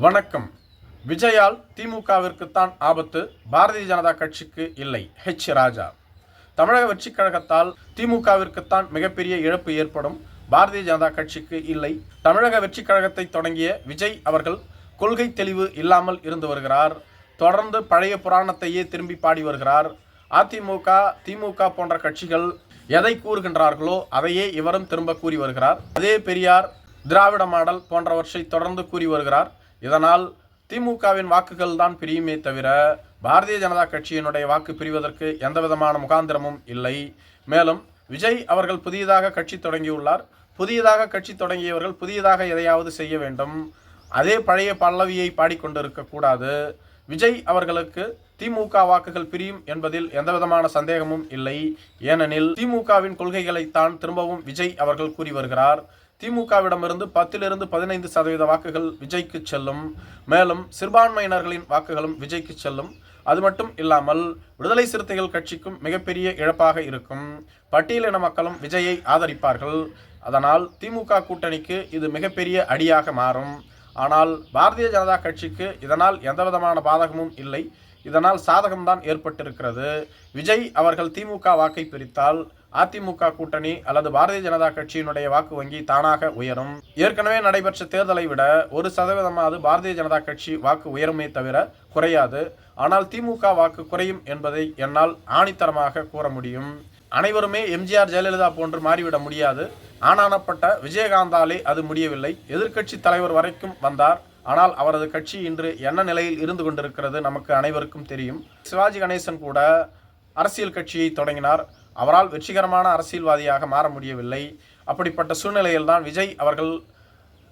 வணக்கம். விஜயால் திமுகவிற்குத்தான் ஆபத்து. பாரதிய ஜனதா கட்சிக்கு இல்லை. ஹெச் ராஜா. தமிழக வெற்றிக் கழகத்தால் திமுகவிற்குத்தான் மிகப்பெரிய இழப்பு ஏற்படும். பாரதிய ஜனதா கட்சிக்கு இல்லை. தமிழக வெற்றிக் கழகத்தை தொடங்கிய விஜய் அவர்கள் கொள்கை தெளிவு இல்லாமல் இருந்து வருகிறார். தொடர்ந்து பழைய புராணத்தையே திரும்பி பாடி வருகிறார். அதிமுக திமுக போன்ற கட்சிகள் எதை கூறுகின்றார்களோ அதையே இவரும் திரும்ப கூறி வருகிறார். அதே பெரியார் திராவிட மாடல் போன்றவற்றை தொடர்ந்து கூறி வருகிறார். இதனால் திமுகவின் வாக்குகள் தான் பிரியுமே தவிர பாரதிய ஜனதா கட்சியினுடைய வாக்கு பிரிவதற்கு எந்த விதமான முகாந்திரமும் இல்லை. மேலும் விஜய் அவர்கள் புதியதாக கட்சி தொடங்கியுள்ளார். புதியதாக கட்சி தொடங்கியவர்கள் புதியதாக எதையாவது செய்ய வேண்டும். அதே பழைய பல்லவியை பாடிக்கொண்டிருக்கக்கூடாது விஜய் அவர்களுக்கு திமுக வாக்குகள் பிரியும் என்பதில் எந்தவிதமான சந்தேகமும் இல்லை. ஏனெனில் திமுகவின் கொள்கைகளைத்தான் திரும்பவும் விஜய் அவர்கள் கூறி வருகிறார். திமுகவிடமிருந்து பத்திலிருந்து பதினைந்து சதவீத வாக்குகள் விஜய்க்கு செல்லும். மேலும் சிறுபான்மையினர்களின் வாக்குகளும் விஜய்க்கு செல்லும். அது மட்டும் இல்லாமல் விடுதலை சிறுத்தைகள் கட்சிக்கும் மிகப்பெரிய இழப்பாக இருக்கும். பட்டியலின மக்களும் விஜயை ஆதரிப்பார்கள். அதனால் திமுக கூட்டணிக்கு இது மிகப்பெரிய அடியாக மாறும். ஆனால் பாரதிய ஜனதா கட்சிக்கு இதனால் எந்தவிதமான பாதகமும் இல்லை. இதனால் சாதகம்தான் ஏற்பட்டிருக்கிறது. விஜய் அவர்கள் திமுக வாக்கை பிரித்தால் அதிமுக கூட்டணி அல்லது பாரதிய ஜனதா கட்சியினுடைய வாக்கு வங்கி தானாக உயரும். ஏற்கனவே நடைபெற்ற தேர்தலை விட ஒரு சதவீதமாவது பாரதிய ஜனதா கட்சி வாக்கு உயருமே தவிர குறையாது. ஆனால் திமுக வாக்கு குறையும் என்பதை என்னால் ஆணித்தரமாக கூற முடியும். அனைவருமே எம்ஜிஆர் ஜெயலலிதா போன்று மாறிவிட முடியாது. ஆனானப்பட்ட விஜயகாந்தாலே அது முடியவில்லை. எதிர்க்கட்சி தலைவர் வரைக்கும் வந்தார். ஆனால் அவரது கட்சி இன்று என்ன நிலையில் இருந்து கொண்டிருக்கிறது நமக்கு அனைவருக்கும் தெரியும். சிவாஜி கணேசன் கூட அரசியல் கட்சியை தொடங்கினார். அவரால் வெற்றிகரமான அரசியல்வாதியாக மாற முடியவில்லை. அப்படிப்பட்ட சூழ்நிலையில் தான் விஜய் அவர்கள்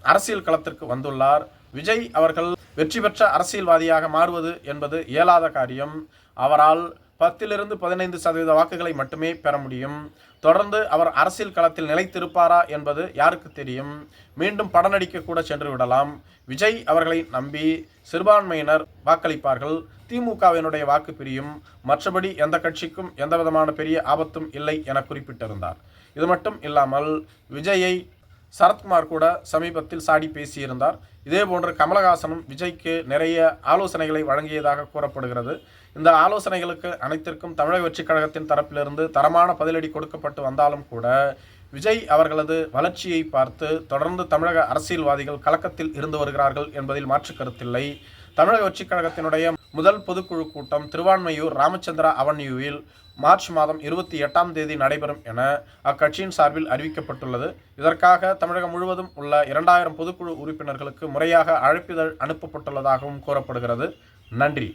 அரசியல் களத்திற்கு வந்துள்ளார். விஜய் அவர்கள் வெற்றி பெற்ற அரசியல்வாதியாக மாறுவது என்பது இயலாத காரியம். அவரால் பத்திலிருந்து பதினைந்து சதவீத வாக்குகளை மட்டுமே பெற முடியும். தொடர்ந்து அவர் அரசியல் களத்தில் நிலைத்திருப்பாரா என்பது யாருக்கு தெரியும்? மீண்டும் படம் நடிக்க கூட சென்று விடலாம். விஜய் அவர்களை நம்பி சிறுபான்மையினர் வாக்களிப்பார்கள். திமுகவினுடைய வாக்கு பிரியும். மற்றபடி எந்த கட்சிக்கும் எந்த விதமான பெரிய ஆபத்தும் இல்லை என குறிப்பிட்டிருந்தார். இது மட்டும் இல்லாமல் விஜயை சரத்குமார் கூட சமீபத்தில் சாடி பேசியிருந்தார். இதே போன்று கமலஹாசனும் விஜய்க்கு நிறைய ஆலோசனைகளை வழங்கியதாக கூறப்படுகிறது. இந்த ஆலோசனைகளுக்கு அனைத்திற்கும் தமிழக வெற்றிக் கழகத்தின் தரப்பிலிருந்து தரமான பதிலடி கொடுக்கப்பட்டு வந்தாலும் கூட விஜய் அவர்களது வளர்ச்சியை பார்த்து தொடர்ந்து தமிழக அரசியல்வாதிகள் கலக்கத்தில் இருந்து வருகிறார்கள் என்பதில் மாற்று கருத்தில்லை. தமிழக வெற்றிக் கழகத்தினுடைய முதல் பொதுக்குழு கூட்டம் திருவான்மையூர் ராமச்சந்திரா அவன்யூவில் மார்ச் மாதம் இருபத்தி எட்டாம் தேதி நடைபெறும் என அக்கட்சியின் சார்பில் அறிவிக்கப்பட்டுள்ளது. இதற்காக தமிழகம் முழுவதும் உள்ள இரண்டாயிரம் பொதுக்குழு உறுப்பினர்களுக்கு முறையாக அழைப்பிதழ் அனுப்பப்பட்டுள்ளதாகவும் கூறப்படுகிறது. நன்றி.